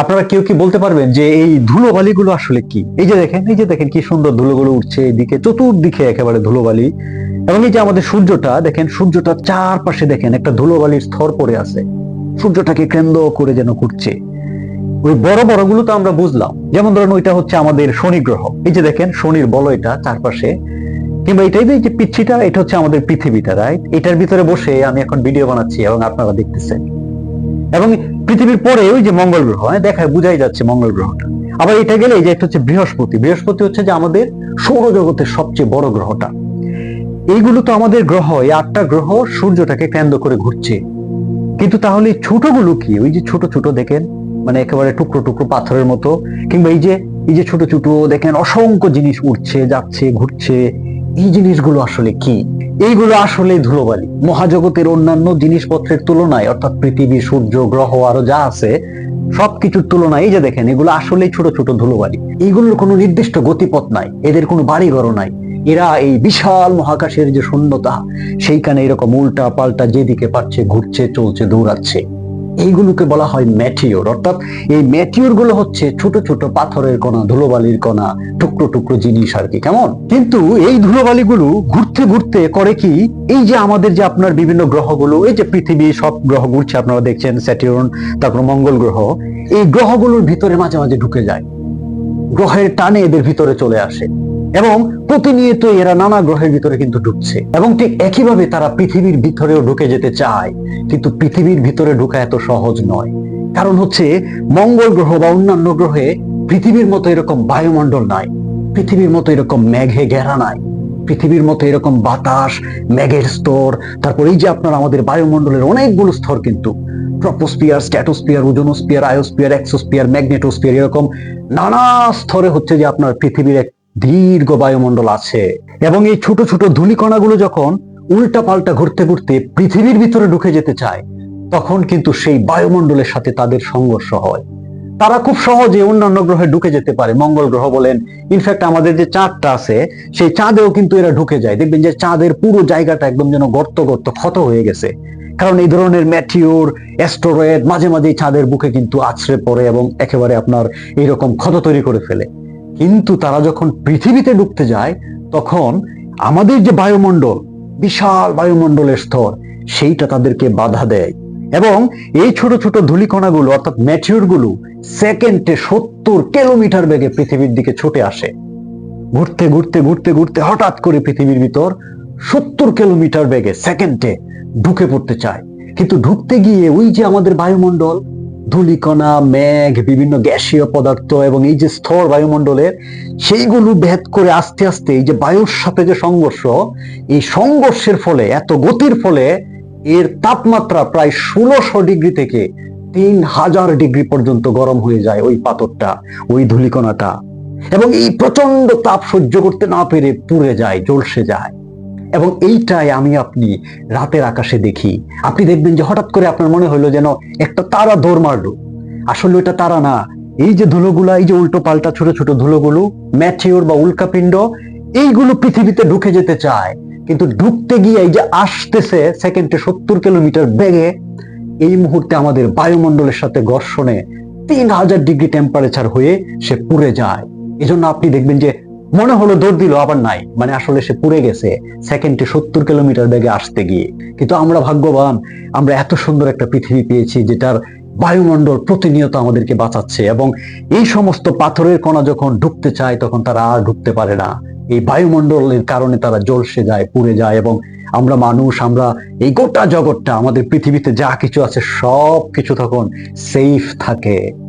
আপনারা কেউ কি বলতে পারবেন যে এই ধুলোবালিগুলো আসলে কি? এই যে দেখেন, এই যে দেখেন কি সুন্দর ধুলোগুলো উঠছে এইদিকে চতুর্দিকে একেবারে ধুলোবালি। এবং এই যে আমাদের সূর্যটা, দেখেন সূর্যটা চারপাশে দেখেন একটা ধুলোবালির স্তর পড়ে আছে। সূর্যটাকে কেন্দ্র করে যেন ঘুরছে ওই বড় বড়গুলো তো আমরা বুঝলাম। যেমন ধরেন ওইটা হচ্ছে আমাদের শনি গ্রহ। এই যে দেখেন, শনির বলয়টা চারপাশে। কিংবা এটাই যে পিচ্ছিটা, এটা হচ্ছে আমাদের পৃথিবীটা রাইট এটার ভিতরে বসে আমি এখন ভিডিও বানাচ্ছি এবং আপনারা দেখতেছেন। এবং পৃথিবীর পরে ওই যে মঙ্গল গ্রহ হ্যাঁ দেখায় বুঝাই যাচ্ছে মঙ্গল গ্রহটা। আবার এটা গেলে যে একটা হচ্ছে বৃহস্পতি। বৃহস্পতি হচ্ছে যে আমাদের সৌরজগতের সবচেয়ে বড় গ্রহটা। এইগুলো তো আমাদের গ্রহ, এই আটটা গ্রহ সূর্যটাকে কেন্দ্র করে ঘুরছে। কিন্তু তাহলে ছোটগুলো কি? ওই যে ছোট ছোট দেখেন মানে একেবারে টুকরো টুকরো পাথরের মতো, কিংবা এই যে এই যে ছোট ছোট দেখেন অসংখ্য জিনিস উঠছে যাচ্ছে, ঘুরছে। এই জিনিসগুলো আসলে কি? এইগুলো আসলে ধুলোবালি। মহাজগতের অন্যান্য জিনিসপত্রের তুলনায়, অর্থাৎ পৃথিবী সূর্য, গ্রহ, আরও যা আছে, সবকিছুর তুলনায়, এই যে দেখেন, এগুলো আসলে ছোট ছোট ধুলোবালি। এইগুলোর কোনো নির্দিষ্ট গতিপথ নাই, এদের কোনো বাড়ি ঘর নাই। এরা এই বিশাল মহাকাশের যে শূন্যতা, সেইখানে এরকম উল্টা পাল্টা যেদিকে পাচ্ছে ঘুরছে, চলছে, দৌড়াচ্ছে। এইগুলোকে বলা হয় ম্যাটিওর। অর্থাৎ এই ম্যাটিওরগুলো হচ্ছে ছোট ছোট পাথরের কণা, ধুলোবালির কণা, টুকরো টুকরো জিনিস আর কি, কেমন? কিন্তু এই ধুলোবালিগুলো ঘুরতে ঘুরতে করে কি, এই যে আমাদের যে আপনার বিভিন্ন গ্রহগুলো, এই যে পৃথিবী সব গ্রহ ঘুরছে, আপনারা দেখছেন স্যাটিউরন তারপর মঙ্গল গ্রহ, এই গ্রহগুলোর ভিতরে মাঝে মাঝে ঢুকে যায়। গ্রহের টানে এদের ভিতরে চলে আসে। এবং প্রতিনিয়ত এরা নানা গ্রহের ভিতরে কিন্তু ঢুকছে এবং ঠিক একইভাবে তারা পৃথিবীর ভিতরেও ঢুকে যেতে চায়। কিন্তু পৃথিবীর ভিতরে ঢুকা এত সহজ নয়। কারণ হচ্ছে, মঙ্গল গ্রহ বা অন্যান্য গ্রহে পৃথিবীর মতো এরকম বায়ুমণ্ডল নাই। পৃথিবীর মতো এরকম মেঘে ঘেরা নাই। পৃথিবীর মতো এরকম বাতাস, মেঘের স্তর, তারপর এই যে আপনার আমাদের বায়ুমণ্ডলের অনেকগুলো স্তর কিন্তু troposphere stratosphere ozonosphere ionosphere exosphere magnetosphere এরকম নানা স্তরে হচ্ছে যে আপনার পৃথিবীর এক দীর্ঘ বায়ুমণ্ডল আছে এবং এই ছোট ছোট ধূলিকণাগুলো যখন উল্টা পাল্টা ঘুরতে ঘুরতে পৃথিবীর ভিতরে ঢুকে যেতে চায়, তখন কিন্তু সেই বায়ুমণ্ডলের সাথে তাদের সংঘর্ষ হয়। তারা খুব সহজে অন্যান্য গ্রহে ঢুকে যেতে পারে। মঙ্গল গ্রহ বলেন ইনফ্যাক্ট আমাদের যে চাঁদটা আছে, সেই চাঁদেও কিন্তু এরা ঢুকে যায়। দেখবেন যে চাঁদের পুরো জায়গাটা একদম যেন গর্ত গর্ত ক্ষত হয়ে গেছে। কারণ এই ধরনের ম্যাটিওর অ্যাস্টোরয়েড মাঝে মাঝে চাঁদের বুকে কিন্তু আছড়ে পড়ে এবং একেবারে আপনার এইরকম ক্ষত তৈরি করে ফেলে। কিন্তু তারা যখন পৃথিবীতে ঢুকতে যায়, তখন আমাদের যে বায়ুমণ্ডল, বিশাল বায়ুমণ্ডলের স্তর, সেইটা তাদেরকে বাধা দেয়। এবং এই ছোট ছোট ধূলিকণাগুলো, অর্থাৎ ম্যাটিউরগুলো সেকেন্ডে সত্তর কিলোমিটার বেগে পৃথিবীর দিকে ছুটে আসে। ঘুরতে ঘুরতে ঘুরতে ঘুরতে হঠাৎ করে পৃথিবীর ভিতর সত্তর কিলোমিটার বেগে সেকেন্ডে ঢুকে পড়তে চায়। কিন্তু ঢুকতে গিয়ে ওই যে আমাদের বায়ুমণ্ডল ধূলিকণা, মেঘ, বিভিন্ন গ্যাসীয় পদার্থ এবং এই যে স্তর বায়ুমণ্ডলের সেইগুলো ভেদ করে আস্তে আস্তে এই যে বায়ুর সাথে যে সংঘর্ষ, এই সংঘর্ষের ফলে, এত গতির ফলে এর তাপমাত্রা প্রায় ষোলোশো ডিগ্রি থেকে তিন হাজার ডিগ্রি পর্যন্ত গরম হয়ে যায় ওই পাথরটা, ওই ধুলিকণাটা। এবং এই প্রচণ্ড তাপ সহ্য করতে না পেরে পুড়ে যায়, জ্বলসে যায়। এবং এইটাই আমি আপনি রাতের আকাশে দেখি। আপনি দেখবেন যে হঠাৎ করে আপনার মনে হলো যেন একটা তারা দৌড় মারলো। আসলে ওটা তারা না। এই যে ধুলোগুলা, এই যে উল্টো পাল্টা ছোট ছোট ধুলোগুলো, ম্যাচিওর বা উল্কাপিণ্ড, এইগুলো পৃথিবীতে ঢুকে যেতে চায়। কিন্তু ঢুকতে গিয়ে এই যে আসতেছে সেকেন্ডে সত্তর কিলোমিটার বেগে, এই মুহূর্তে আমাদের বায়ুমণ্ডলের সাথে ঘর্ষণে তিন হাজার ডিগ্রি টেম্পারেচার হয়ে সে পুড়ে যায়। এজন্য আপনি দেখবেন যে মনে হলো দৌড় দিল, আবার নাই। মানে আসলে সে পুড়ে গেছে সেকেন্ডে সত্তর কিলোমিটার বেগে আসতে গিয়ে। কিন্তু আমরা ভাগ্যবান, আমরা এত সুন্দর একটা পৃথিবী পেয়েছি, যেটার বায়ুমণ্ডল প্রতিনিয়ত আমাদেরকে বাঁচাচ্ছে এবং এই সমস্ত পাথরের কণা যখন ঢুকতে চায়, তখন তারা আর ঢুকতে পারে না। এই বায়ুমণ্ডলের কারণে তারা জলসে যায়, পুড়ে যায় এবং আমরা মানুষ, আমরা এই গোটা জগৎটা, আমাদের পৃথিবীতে যা কিছু আছে সব কিছু তখন সেফ থাকে।